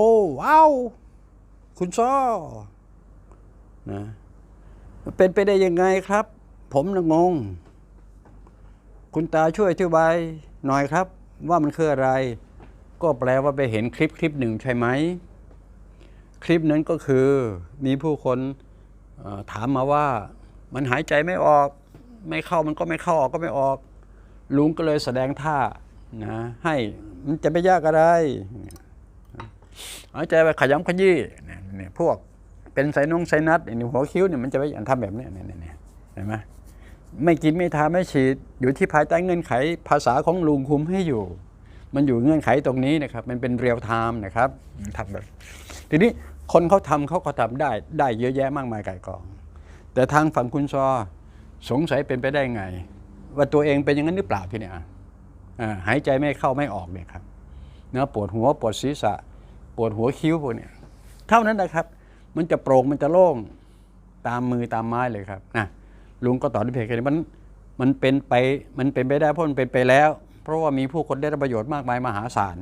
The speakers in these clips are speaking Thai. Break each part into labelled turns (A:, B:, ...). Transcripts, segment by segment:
A: โอ้ว้าวคุณซ้อนะเป็นไปได้ยังไงครับ ผมนะงง คุณตาช่วยอธิบายหน่อยครับ ว่ามันคืออะไร ก็แปลว่าไปเห็นคลิปคลิปหนึ่งใช่ไหม คลิปนั้นก็คือมีผู้คนถามมาว่า มันหายใจไม่ออก ไม่เข้ามันก็ไม่เข้าออกก็ไม่ออก ลุงก็เลยแสดงท่านะให้มันจะไม่ยากอะไร หายใจไปขยำขยี้เนี่ยเนี่ยพวกเป็นไซนงไซนัสไอ้นี่หัวคิ้วเนี่ยมันจะไปอย่างทำแบบนี้เนี่ยเนี่ยเห็นไหมไม่กินไม่ทาไม่ฉีดอยู่ที่ภายใต้เงื่อนไขภาษาของลุงคุมให้อยู่ มันอยู่เงื่อนไขตรงนี้นะครับ มันเป็นเรียลไทม์นะครับทำแบบ ทีนี้คนเขาทำเขาก็ทำได้ได้เยอะแยะมากมายไก่กอง แต่ทางฝั่งคุณซอสงสัยเป็นไปได้ไง ว่าตัวเองเป็นอย่างนั้นหรือเปล่าพี่เนี่ยหายใจไม่เข้าไม่ออกเนี่ยครับเนื้อปวดหัวปวดศีรษะ ปวดหัวคิ้วพวกเนี้ยเท่านั้นนะครับ มันจะโปร่งมันจะโล่งตามมือตามไม้เลยครับนะลุงก็ตอบด้วยเพลงนี้มันมันเป็นไปมันเป็นไปได้เพราะมันเป็นไปแล้ว เพราะว่ามีผู้คนได้รับประโยชน์มากมายมหาศาล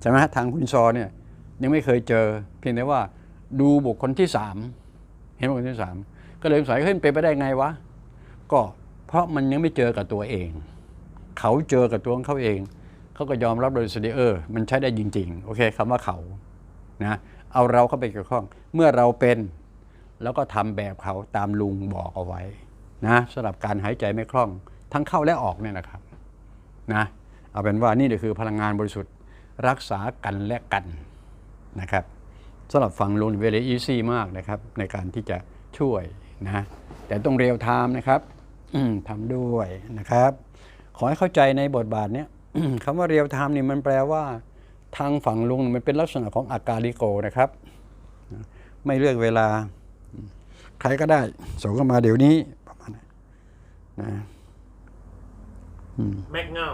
A: ใช่ไหมทางคุณซอเนี่ยยังไม่เคยเจอ เพียงแต่ว่าดูบุคคลที่สามเห็นบุคคลที่สามก็เลยสงสัยเฮ้ยมันเป็นไปได้ไงวะก็เพราะมันยังไม่เจอกับตัวเอง เขาเจอกับตัวของเขาเอง เขาก็ยอมรับโดยสติเออมันใช้ได้จริง ๆ โอเคคำว่าเขานะเอาเราเข้าไปเกี่ยวข้อง เมื่อเราเป็นแล้วก็ทำแบบเขาตามลุงบอกเอาไว้นะสำหรับการหายใจไม่คล่อง ทั้งเข้าและออกเนี่ยนะครับนะเอาเป็นว่านี่คือพลังงานบริสุทธิ์รักษากันและกันนะครับสำหรับฟังลุงเวลอีซี่มากนะครับ ในการที่จะช่วยนะแต่ต้องเรียวไทม์นะครับอืมทำด้วยนะครับ ขอให้เข้าใจในบทบาทเนี้ย คำว่าเรียลไทม์นี่มันแปลว่า ทางฝั่งลุงมันเป็นลักษณะของอาการิโกนะครับ ไม่เลือกเวลา ใครก็ได้ส่งเข้ามาเดี๋ยวนี้ประมาณนั้นนะ
B: แม็กเงา